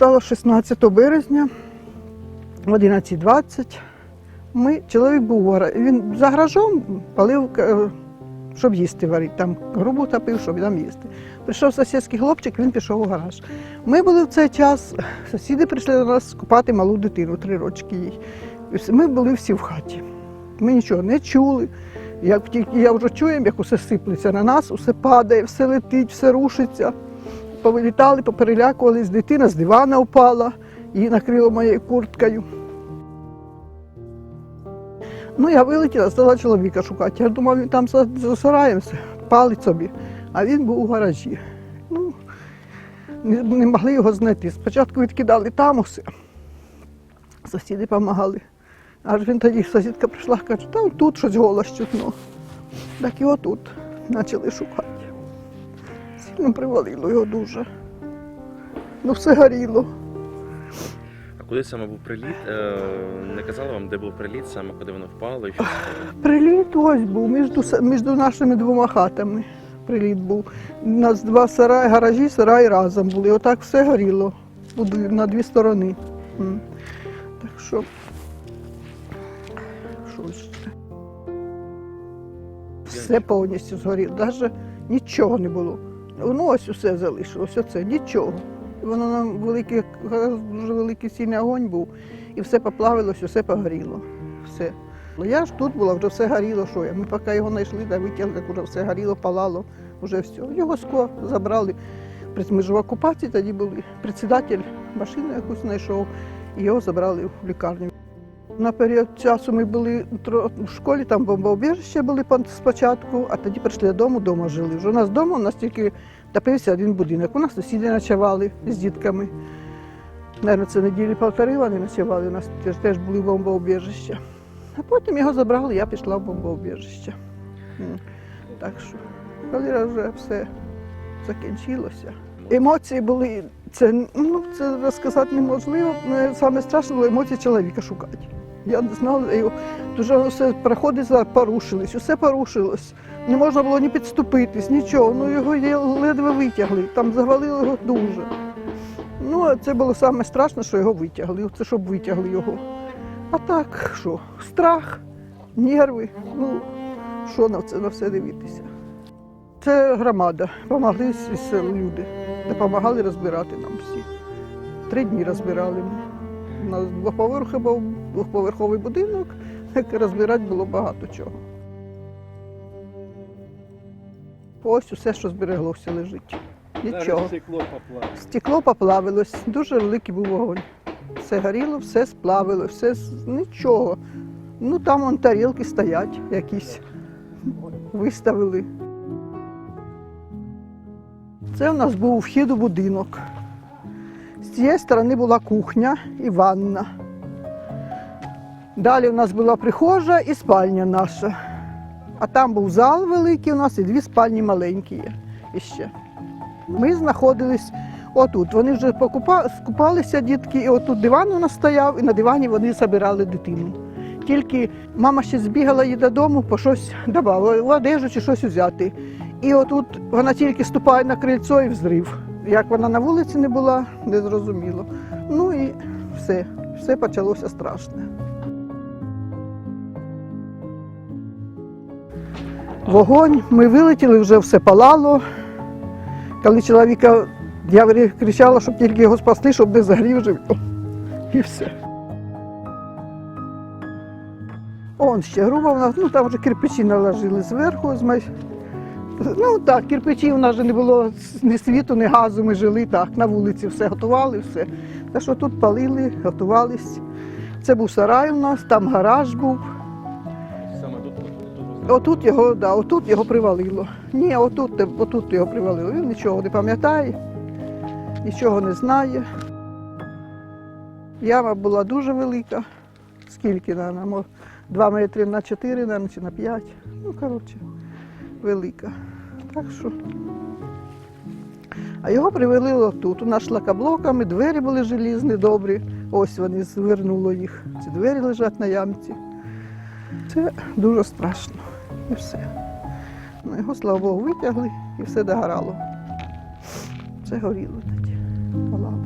було 16 березня в 11.20. Ми, чоловік був він за гаражом палив, е, щоб їсти варити. Там грубу топив, щоб там їсти. Прийшов сусідський хлопчик, він пішов у гараж. Ми були в цей час, сусіди прийшли до нас купати малу дитину, три рочки їй. Ми були всі в хаті. Ми нічого не чули. Як я вже чую, як усе сиплеться на нас, усе падає, все летить, все рушиться. Повилітали, поперелякувались, дитина з дивана впала, її накрило моєю курткою. Ну, я вилетіла, стала чоловіка шукати. Я думав, він там за, за сараєм палить собі, а він був у гаражі. Ну, не, не могли його знайти. Спочатку відкидали там усе. Сусіди допомагали. Аж він тоді сусідка прийшла, каже, там тут щось голос чутно. Так і отут почали шукати. Сильно привалило його дуже. Ну, все горіло. А куди саме був приліт? Е, Не казали вам, де був приліт, саме куди воно впало і що стало? Приліт ось був між, с- між нашими двома хатами. Приліт був. У нас два сараї, гаражі, сараї разом були. Отак все горіло Буду на дві сторони. М. Так що. Що ще? Все повністю згоріло. Навіть нічого не було. Воно ось усе залишилось, оце нічого. Воно нам великий, дуже великий сильний огонь був, і все поплавилось, все погоріло. Все. Ну, Я ж тут була, вже все горіло, що я. Ми поки його знайшли, та витягли, як вже все горіло, палало, вже все. Його ско забрали. Ми ж в окупації тоді були. Председатель машину якусь знайшов, і його забрали в лікарню. На період часу ми були в школі, там бомбоубіжище були спочатку, а тоді прийшли додому, вдома жили. Вже у нас вдома у нас тільки топився один будинок. У нас сусіди ночували з дітками. Наверно, це неділі півтори вони ночували, у нас теж, теж були бомбоубіжища. А потім його забрали, я пішла в бомбоубіжище. Так що, коли вже все закінчилося. Емоції були, це, ну, це розказати неможливо. Саме страшне було емоції чоловіка шукати. Я не знала, його дуже все проходить, порушились, усе порушилось. Не можна було ні підступитись, нічого. Ну його ледве витягли, там завалили його дуже. Ну, це було саме страшне, що його витягли. Це щоб витягли його. А так, що? Страх, нерви. Ну, що на це на все дивитися? Це громада. Помогли сел люди. Допомагали розбирати нам всі. Три дні розбирали ми. У нас двоповерховий був двоповерховий будинок, як розбирати було багато чого. Ось усе, що збереглося, лежить. Нічого. Стекло поплавило. Стекло поплавилось, дуже великий був вогонь. Все горіло, все сплавило, все нічого. Ну там вон тарілки стоять якісь. Виставили. Це у нас був вхід у будинок. Цієї сторони була кухня і ванна. Далі у нас була прихожа і спальня наша. А там був зал великий у нас і дві спальні маленькі є іще. Ми знаходились отут. Вони вже покупа... скупалися дітки, і отут диван у нас стояв, і на дивані вони забирали дитину. Тільки мама ще збігала її додому, по щось давала, в одежу чи щось взяти. І отут вона тільки ступає на крильцо і взрив. Як вона на вулиці не була, не зрозуміло. Ну і все, все почалося страшне. Вогонь, ми вилетіли, вже все палало. Коли чоловіка, я кричала, щоб тільки його спасти, щоб не загрів живо. І все. Он ще грубо в нас, ну там вже кирпичі наложили зверху. Ну так, кирпичі у нас вже не було ні світу, ні газу, ми жили так, на вулиці все готували, все. Так що тут палили, готувались. Це був сарай у нас, там гараж був. Саме тут, тут, тут. Отут його, да, отут його привалило. Ні, отут, отут його привалило. Він нічого не пам'ятає, нічого не знає. Яма була дуже велика. Скільки, наверное, 2 метри на 4, наверное, чи на 5. Ну, коротше, велика. Так що. А його привалило тут. У нас шлакоблоками, двері були желізні, добрі. Ось вони звернуло їх. Ці двері лежать на ямці. Це дуже страшно. І все. Ну, його, слава Богу, витягли і все догорало. Все горіло тоді. Палало.